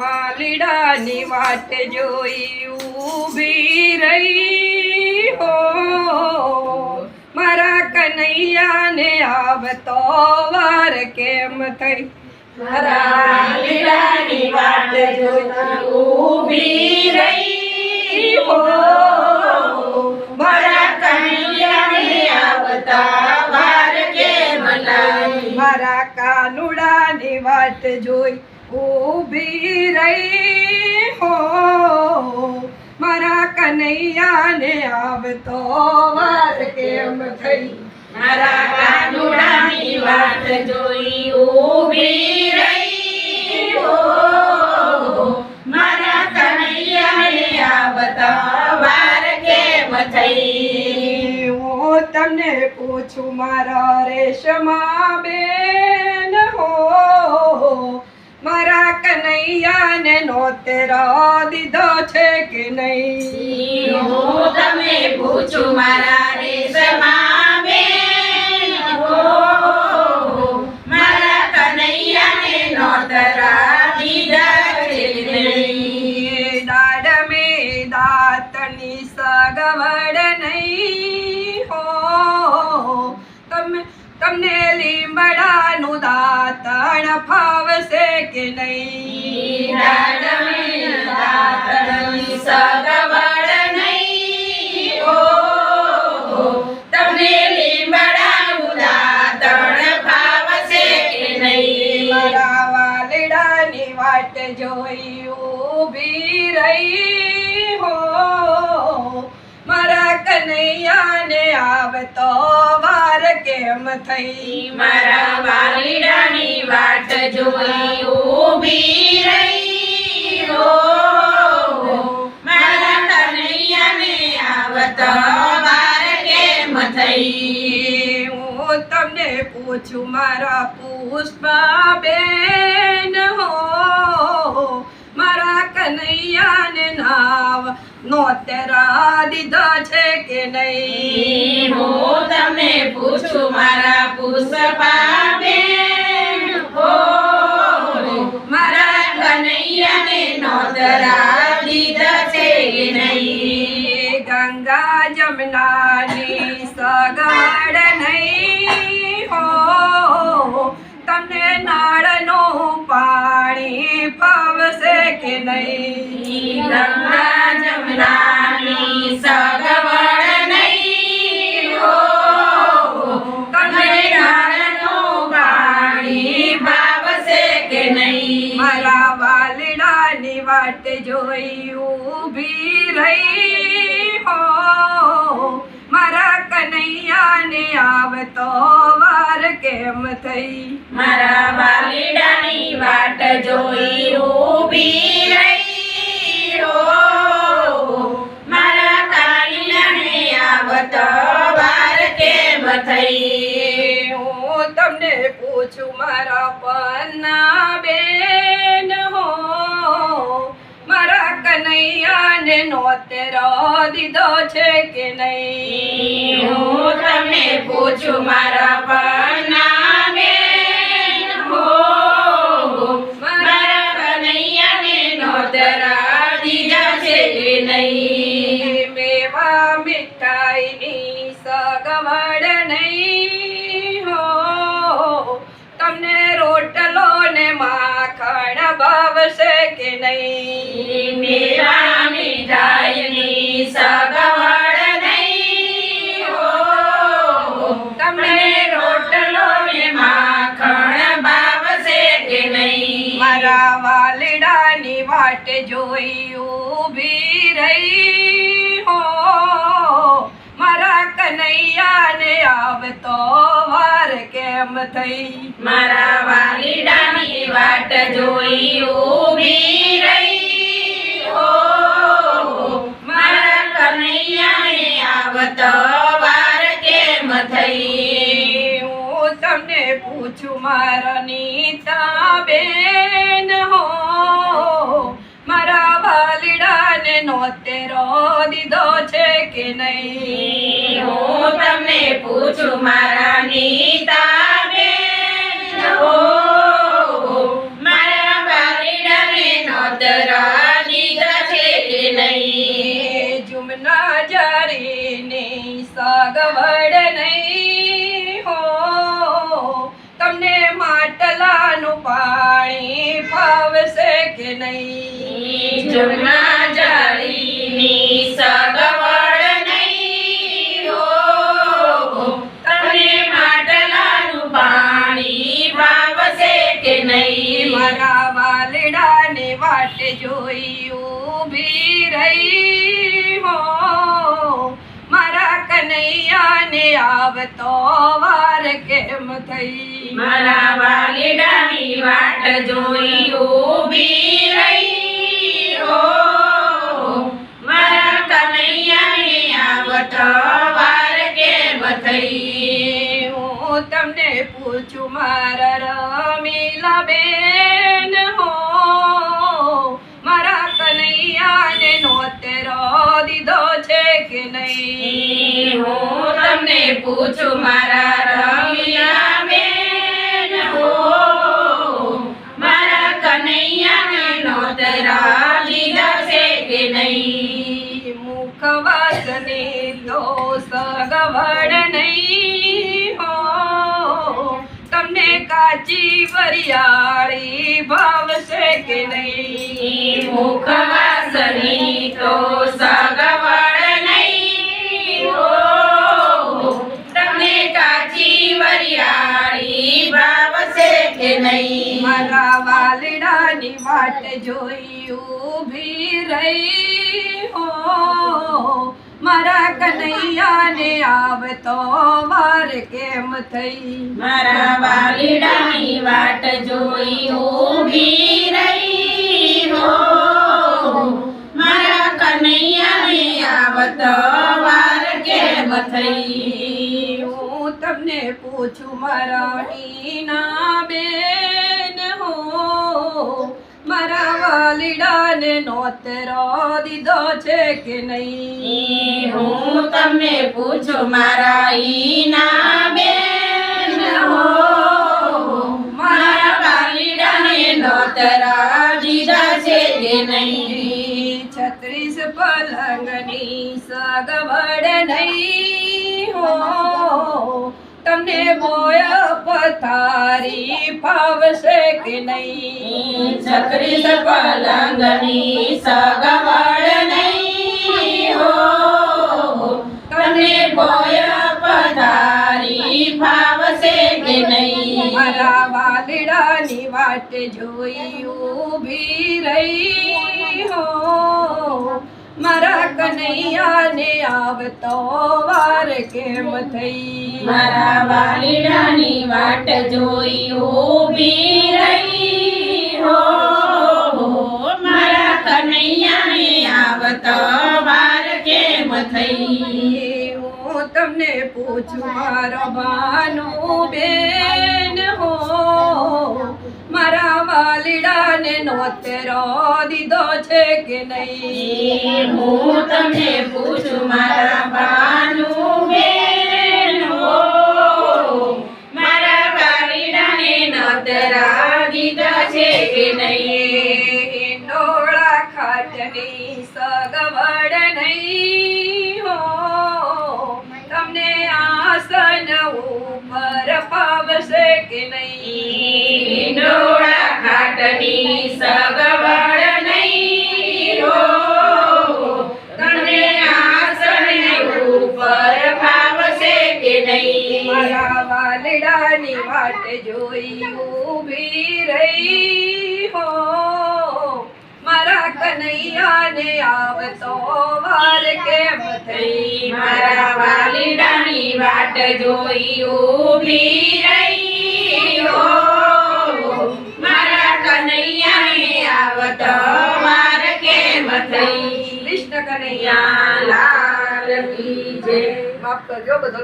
વાલીડાની વાટ જોઈ ઊભી રહી હો. મારા કનૈયાને આવતો વાર કેમ થઈ? મારા લીલાની વાટ જોઈ ઊભી હો. મારા કનૈયાને આવતા જોઈ ઊભી હો. મારા કનૈયાને આવતો વાર કેમ થઈ? મારા કાનુડાની વાત જોઈ ઊભી રહી હો. મારા કનૈયાને આવતો વાર કેમ થઈ? હું તમને પૂછું, મારા રેશમા બેન હો. મારા કનૈયાને નોતેરા દીધો છે કે નહીં? હું તમે પૂછું તમને લીમડાનું દાતણ ફાવશે કે નહીં? વાટ જોઈ ઊભી રહી હો. મારા કનૈયાને આવતો વાર કેમ થઈ? મારા વાલીડાની વાટ જોઈ ઊભી રહી. ઓ મારા કનૈયાને આવતો વાર કેમ થઈ? હું તમને પૂછું મારા પુષ્પા બેન હો મારા કનૈયાને નાવ નોતરા દીધા છે કે નહીં? હું તમને પૂછું મારા પુષ્પાબેન હો મારા કનૈયાને નોંધરા દીધા છે કે નહીં? ગંગા જમનાની સગાડ નહીં. હો તમને નાળનું પાણી ફાવશે કે નહીં? ગંગા વાટ જોઈ ઊભી રહી હો. મારા કનૈયાને આવતો વાર કેમ થઈ? મારા વાલીડાની વાટ જોઈ ઊભી રહી હો. મારા કાલીડાને આવતો વાર કેમ થઈ? હું તમને પૂછું મારા પન્ના બેન હો. મારા કનૈયાને નોતેરો દીધો છે કે નહીં? હું તમને પૂછું મારા પન્ના બેન. હો મારા કનૈયાને નોતરા દીધા છે કે નહીં? મેવા મીઠાઈની સગવડ માખણ ભાવશે કે નહીં? મીઠાઈની સગવડ નહીં. તમને રોટલો ને માખણ ભાવશે કે નહીં? મારા વાલડાની વાટ જોઈ ઊભી રહી. હો મારા કનૈયાને આવતો વાર કેમ થઈ? મારા વાટ જોઈ રહી હો. મારા કનૈયાને આવતો વાર કેમ થઈ? હું તમને પૂછું મારા નીતા બેન હો. મારા વાલીડાને નોતેરો દીધો છે કે નહીં? હું તમને પૂછું મારા નીતા બેન હો. ના જરીને સગવડ નહીં હો. તમને માટલાનું પાણી ફાવશે કે નહીં? જમના જરીની સગવડ મારા વાલડાને વાટ જોઈ ઊભી રહી. હો મારા કનૈયાને આવતો વાર કેમ થઈ? મારા વાલીડાની વાટ જોઈ ઊભી રહી હો મારા કનૈયાને આવતો વાર કેમ થઈ? હું તમને પૂછું મારા રમીલા બેન પૂછું મારા રમિયા બેન. હો મારા કનૈયાને નોતરા લીધા છે કે નહીં? મુખવાસને તો સગવડ નહીં હો. તમને કાચી વરિયાળી ભાવશે કે નહીં? મુખવાસની તો સગવડ જોઈ ઊભી રહી હો મારા કનૈયાને આવતો વાર કેમ થઈ? મારા વાલીડાની વાટ જોઈ ઊભી રહી હો મારા કનૈયાને આવતો વાર કેમ થઈ? હું તમને પૂછું મારા હીના બેન નોતરો દીધો છે કે નહીં? હું તમને પૂછું મારા ઈના બેન. હો મારા નોતરા દીધા છે કે નહીં? છત્રીસ પલંગની સગવડ નહીં હો. તમને મોયા પથારી ફાવશે કે નહીં? છકરી પલંગની સગવડ નહીં હો. તમને બોય પથારી ભાવશે કે નહીં? મારા વાદળાની વાટ જોઈ ઊભી રહી. મારા કનૈયાને આવતો વાર કેમ થઈ? મારા વાલીડાની વાટ જોઈ ઊભી રહી હો મારા કનૈયાને આવતો વાર કેમ થઈ? હું તમને પૂછું મારો ભાનુ વાલીડાને દીધો છે કે નહીં? હું તમને પૂછું મારા બાનું મારા વાલીડાને નતરા દીધા છે કે નહીં? ડોળા ખાટની સગવડ નહીં. ઉપર ફાવશે કે નહીં? ડોળા ખાટની સગવડ નહીં હો. તને આસન ઉપર કે નહીં? મારા વાલડાની વાટ જોઈ ઊભી રહી હો. મારા કનૈયાને આવતો વાર કેમ થઈ? મારા વાટ જોઈ, ઊભી રહી મારા કનૈયાને આવત માર કેમ થઈ? કૃષ્ણ કનૈયા, લાલ કી જય. માફ કરજો બધો